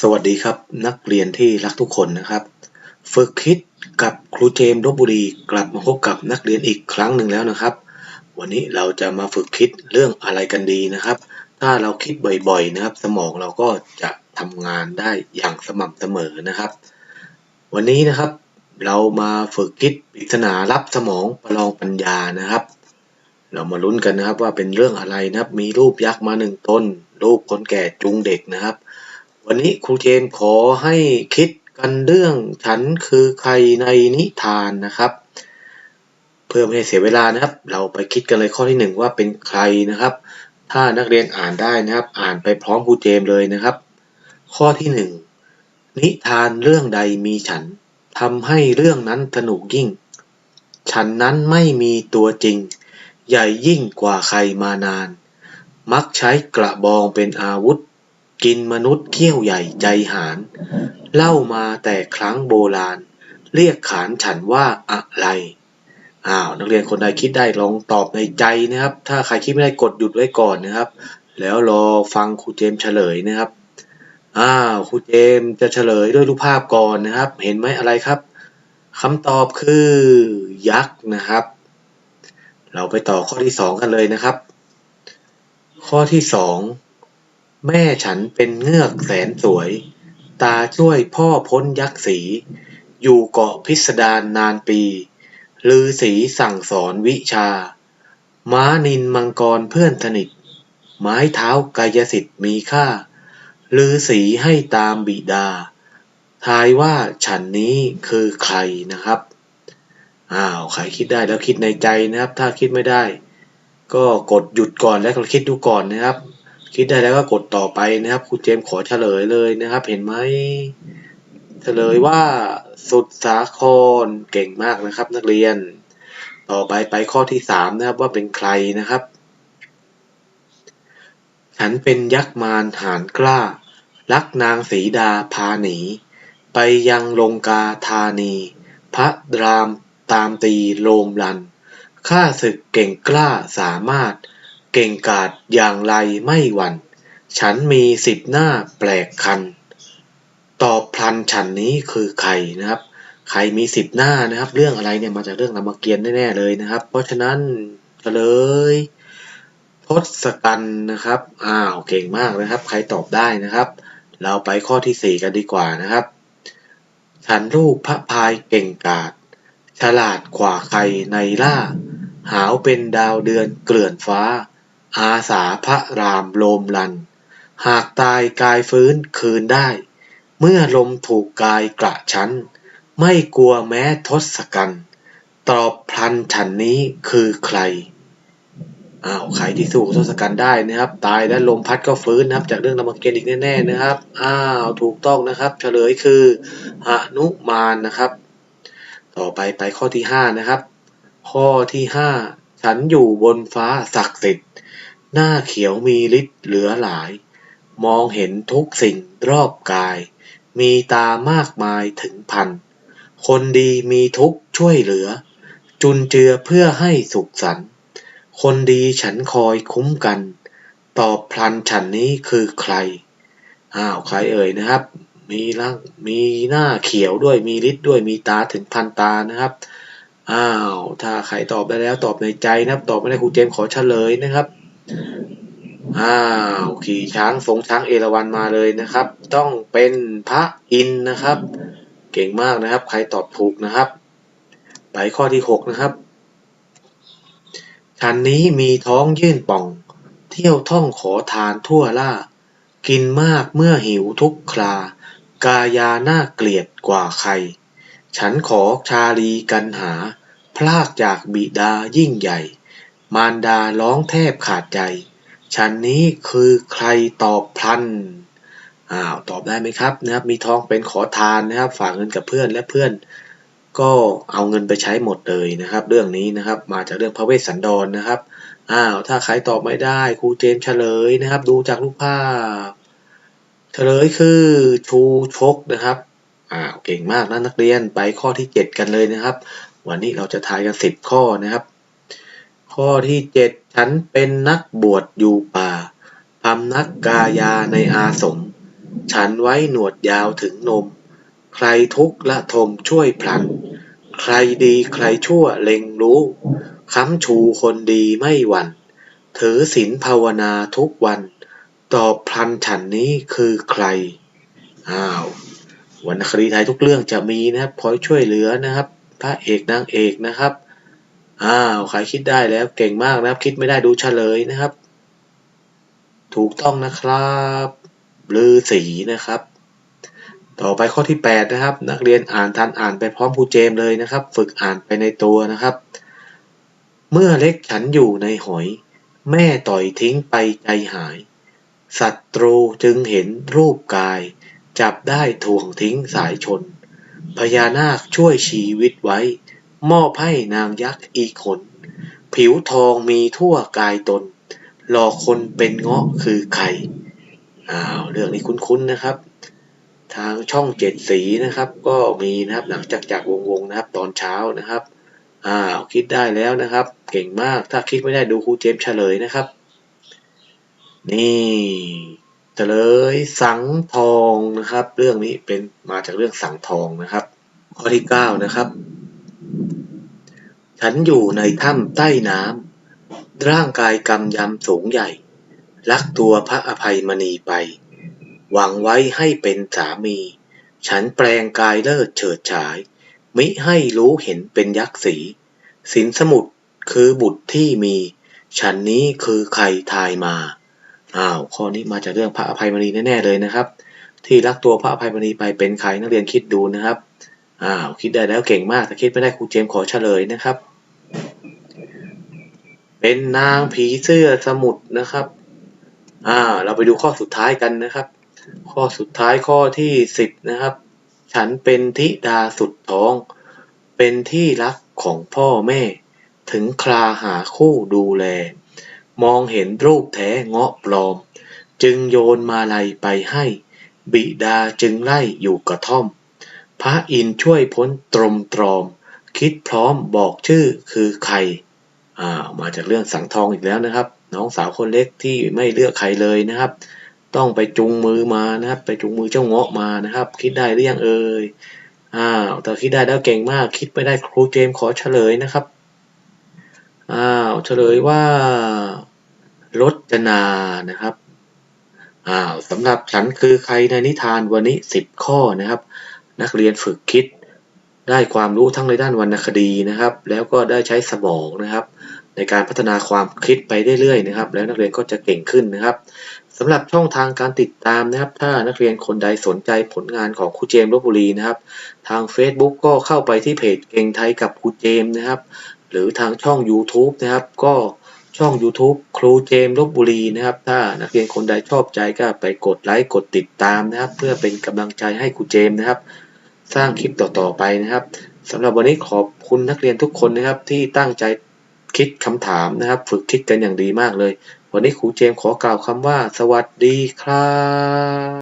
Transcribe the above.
สวัสดีครับนักเรียนที่รักทุกคนนะครับ ฝึกคิดกับครูเจมส์ลบบุรีกลับมาพบกับนักเรียนอีกครั้งหนึ่งแล้วนะครับ วันนี้เราจะมาฝึกคิดเรื่องอะไรกันดีนะครับ ถ้าเราคิดบ่อยๆนะครับ สมองเราก็จะทำงานได้อย่างสม่ำเสมอนะครับ วันนี้นะครับ เรามาฝึกคิดปริศนารับสมองประลองปัญญานะครับ เรามาลุ้นกันนะครับว่าเป็นเรื่องอะไรนะครับ มีรูปยักษ์มาหนึ่งต้น รูปคนแก่จูงเด็กนะครับ วันนี้ครูเจมขอให้คิดกันเรื่องฉันคือใครในนิทานนะครับ เพื่อไม่ให้เสียเวลานะครับ เราไปคิดกันเลยข้อที่หนึ่งว่าเป็นใครนะครับ ถ้านักเรียนอ่านได้นะครับ อ่านไปพร้อมครูเจมเลยนะครับ ข้อที่หนึ่งนิทานเรื่องใดมีฉันทำให้เรื่องนั้นสนุกยิ่ง ฉันนั้นไม่มีตัวจริง ใหญ่ยิ่งกว่าใครมานาน มักใช้กระบองเป็นอาวุธ กินมนุษย์เขี้ยวใหญ่ใจหานเล่ามาแต่ครั้งโบราณ เรียกขานฉันว่าอะไร อ้าว นักเรียนคนใดคิดได้ลองตอบในใจนะครับ ถ้าใครคิดไม่ได้กดหยุดไว้ก่อนนะครับ แล้วรอฟังครูเจมส์เฉลยนะครับ อ้าวครูเจมส์จะเฉลยด้วยรูปภาพก่อนนะครับ เห็นไหมอะไรครับคำตอบคือยักษ์นะครับ เราไปต่อข้อที่สองกันเลยนะครับ ข้อที่สอง แม่ฉันเป็นเงือกแสนสวย ตาช่วยพ่อพ้นยักษ์สี อยู่เกาะพิสดารนานปีลือสีสั่งสอนวิชา ม้านินมังกรเพื่อนสนิท ไม้เท้ากายสิทธิ์มีค่าลือสีให้ตามบิดา ทายว่าฉันนี้คือใครนะครับ อ้าว ใครคิดได้แล้วคิดในใจนะครับ ถ้าคิดไม่ได้ ก็กดหยุดก่อนแล้วก็คิดดูก่อนนะครับ คิดได้แล้วก็กดต่อไปนะครับครูเจมขอเฉลยเลยนะครับ เห็นไหมเฉลยว่าสุดสาครเก่งมากนะครับ นักเรียน ต่อไปไปข้อที่สามนะครับว่าเป็นใครนะครับ ฉันเป็นยักษ์มารหานกล้า รักนางสีดาพาหนี ไปยังลงกาธานี พระรามตามตีโลมลันข้าศึกเก่งกล้าสามารถ เก่งกาจอย่างไรไม่หวั่น ฉันมีสิบหน้าแปลกคัน ตอบพลันฉันนี้คือใครนะครับ ใครมีสิบหน้านะครับ เรื่องอะไรเนี่ยมาจากเรื่องรามเกียรติ์แน่ๆเลยนะครับ เพราะฉะนั้นเฉลยทศกัณฐ์นะครับ อ้าวเก่งมากนะครับ ใครตอบได้นะครับ เราไปข้อที่สี่กันดีกว่านะครับ ฉันรูปพระพายเก่งกาจฉลาดกว่าใครในล่า หาวเป็นดาวเดือนเกลื่อนฟ้า อาสาพระรามโลมลัน หากตายกายฟื้นคืนได้ เมื่อลมถูกกายกระชั้น ไม่กลัวแม้ทศกัณฐ์ตอบพลันฉันนี้คือใครอ้าวใครที่สู้ทศกัณฐ์ได้นะครับ ตายแล้วลมพัดก็ฟื้นนะครับ จากเรื่องรามเกียรติ์อีกแน่ๆนะครับอ้าวถูกต้องนะครับ เฉลยคือหนุมานนะครับ ต่อไปไปข้อที่ห้านะครับ ข้อที่ห้าฉันอยู่บนฟ้าศักดิ์สิทธิ์ หน้าเขียวมีฤทธิ์เหลือหลาย มองเห็นทุกสิ่งรอบกาย มีตามากมายถึงพัน คนดีมีทุกข์ช่วยเหลือ จุนเจือเพื่อให้สุขสันต์คนดีฉันคอยคุ้มกัน ตอบพลันฉันนี้คือใคร อ้าวใครเอ่ยนะครับ มีร่างมีหน้าเขียวด้วยมีฤทธิ์ด้วยมีตาถึงพันตานะครับ อ้าว ถ้าใครตอบได้แล้วตอบในใจนะครับ ตอบไม่ได้ครูเจมขอเฉลยนะครับ อ้าวขี่ช้างทรงช้างเอราวัณมาเลยนะครับ ต้องเป็นพระอินนะครับ เก่งมากนะครับ ใครตอบถูกนะครับ ไปข้อที่หกนะครับฉันนี้มีท้องยื่นป่อง เที่ยวท่องขอทานทั่วล่า กินมากเมื่อหิวทุกครา กายาน่าเกลียดกว่าใคร ฉันขอชาลีกันหา พลากจากบิดายิ่งใหญ่ มารดาร้องแทบขาดใจ ฉันนี้คือใครตอบพลัน อ้าวตอบได้ไหมครับนะครับ มีท้องเป็นขอทานนะครับ ฝากเงินกับเพื่อนและเพื่อน ก็เอาเงินไปใช้หมดเลยนะครับ เรื่องนี้นะครับมาจากเรื่องพระเวสสันดรนะครับ อ้าวถ้าใครตอบไม่ได้ครูเจมส์เฉลยนะครับ ดูจากรูปภาพ เฉลยคือชูชกนะครับอ้าวเก่งมากนะนักเรียนไปข้อที่ 7 กันเลยนะครับ วันนี้เราจะทายกัน 10 ข้อนะครับ ข้อที่7ฉันเป็นนักบวชอยู่ป่า พำนักกายาในอาสม ฉันไว้หนวดยาวถึงนม ใครทุกข์ละทมช่วยพลัน ใครดีใครชั่วเล็งรู้ ค้ำชูคนดีไม่หวั่น ถือศีลภาวนาทุกวัน ตอบพลันฉันนี้คือใคร อ้าววรรณคดีไทยทุกเรื่องจะมีนะครับคอยช่วยเหลือนะครับ พระเอกนางเอกนะครับ อ้าวใครคิดได้แล้วเก่งมากนะครับ คิดไม่ได้ดูเฉลยนะครับ ถูกต้องนะครับลือสีนะครับ ต่อไปข้อที่ 8 นะครับ นักเรียนอ่านทันอ่านไปพร้อมครูเจมเลยนะครับ ฝึกอ่านไปในตัวนะครับ เมื่อเล็กฉันอยู่ในหอย แม่ต่อยทิ้งไปใจหายศัตรูจึงเห็นรูปกาย จับได้ถ่วงทิ้งสายชนพญานาคช่วยชีวิตไว้ มอบให้นางยักษ์อีกคนผิวทองมีทั่วกายตน หลอกคนเป็นเงาะคือใคร อ้าว เรื่องนี้คุ้นๆนะครับ ทางช่องเจ็ดสีนะครับ ก็มีนะครับ หลังจากจากวงวงนะครับ ตอนเช้านะครับ อ้าว คิดได้แล้วนะครับ เก่งมาก ถ้าคิดไม่ได้ดูครูเจมส์เฉลยนะครับ นี่เฉลยสังทองนะครับ เรื่องนี้เป็นมาจากเรื่องสังทองนะครับ ข้อที่เก้านะครับ ฉันอยู่ในถ้ำใต้น้ำร่างกายกำยำสูงใหญ่รักตัวพระอภัยมณีไป หวังไว้ให้เป็นสามี ฉันแปลงกายเลิศเฉิดฉาย มิให้รู้เห็นเป็นยักษ์สีสินสมุทรคือบุตรที่มี ฉันนี้คือใครทายมา อ้าว ข้อนี้มาจากเรื่องพระอภัยมณีแน่ๆเลยนะครับ ที่รักตัวพระอภัยมณีไปเป็นใครนักเรียนคิดดูนะครับ อ้าวคิดได้แล้วเก่งมากแต่คิดไม่ได้ครูเจมขอเฉลยนะครับ เป็นนางผีเสื้อสมุทรนะครับอ่าเราไปดูข้อสุดท้ายกันนะครับ ข้อสุดท้ายข้อที่สิบนะครับ ฉันเป็นธิดาสุดท้อง เป็นที่รักของพ่อแม่ ถึงคราหาคู่ดูแล มองเห็นรูปแท้เงาะปลอม จึงโยนมาลัยไปให้ บิดาจึงไล่อยู่กระท่อม พระอินทร์ช่วยพ้นตรมตรอม คิดพร้อมบอกชื่อคือใคร อ่า มาจากเรื่องสังทองอีกแล้วนะครับ น้องสาวคนเล็กที่ไม่เลือกใครเลยนะครับ ต้องไปจุงมือมานะครับ ไปจุงมือเจ้าเงาะมานะครับ คิดได้หรือยังเอ่ยอ้าวแต่คิดได้แล้วเก่งมาก คิดไม่ได้ครูเจมขอเฉลยนะครับอ้าวเฉลยว่ารจนานะครับอ้าวสำหรับฉันคือใครในนิทานวันนี้สิบข้อนะครับ นักเรียนฝึกคิด ได้ความรู้ทั้งในด้านวรรณคดีนะครับ แล้วก็ได้ใช้สมองนะครับ ในการพัฒนาความคิดไปเรื่อยๆนะครับ แล้วนักเรียนก็จะเก่งขึ้นนะครับสำหรับช่องทางการติดตามนะครับ ถ้านักเรียนคนใดสนใจผลงานของครูเจมส์ลบบุรีนะครับ ทาง Facebook ก็เข้าไปที่เพจเก่งไทยกับครูเจมส์นะครับ หรือทางช่อง YouTube นะครับ ก็ช่อง YouTube ครูเจมส์ลบบุรีนะครับ ถ้านักเรียนคนใดชอบใจก็ไปกดไลค์กดติดตามนะครับ เพื่อเป็นกำลังใจให้ครูเจมส์นะครับ สร้างคลิปต่อๆไปนะครับสำหรับวันนี้ขอบคุณนักเรียนทุกคนนะครับ ที่ตั้งใจคิดคำถามนะครับ ฝึกคิดกันอย่างดีมากเลย วันนี้ครูเจมส์ขอกล่าวคำว่า สวัสดีครับ